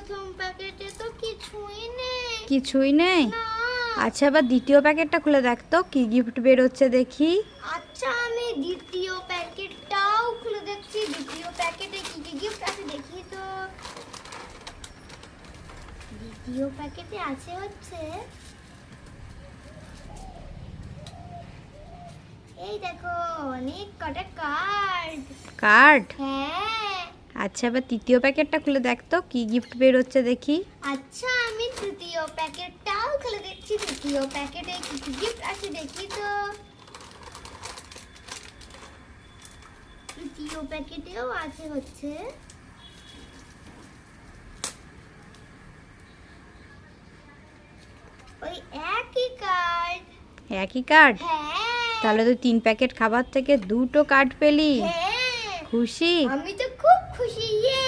প্রথম প্যাকেটে তো কিছুই নেই। কিছুই নেই? আচ্ছা এবার দ্বিতীয় প্যাকেটটা খুলে দেখ তো কি গিফট বেরোচ্ছে দেখি। আচ্ছা আমি দ্বিতীয় প্যাকেটটাও খুলে দেখছি। দ্বিতীয় প্যাকেটে কি কি গিফট আছে দেখি তো। দ্বিতীয় প্যাকেটে আছে হচ্ছে এই দেখো অনেক কটা কার্ড কার্ড হ্যাঁ। আচ্ছা এবার তৃতীয় প্যাকেটটা খুলে দেখ তো কি গিফট বেরোচ্ছে দেখি। আচ্ছা আমি তৃতীয় প্যাকেটটাও খুলে দেখছি তৃতীয় প্যাকেটে কি কি গিফট আছে দেখি তো। তৃতীয় প্যাকেটেও আছে হচ্ছে। ওই একই কার্ড একই কার্ড হ্যাঁ। তাহলে তুই তিন প্যাকেট খাবার থেকে দুটো কার্ড পেলি। হ্যাঁ। খুশি? আমি তো খুব খুশি ইয়ে।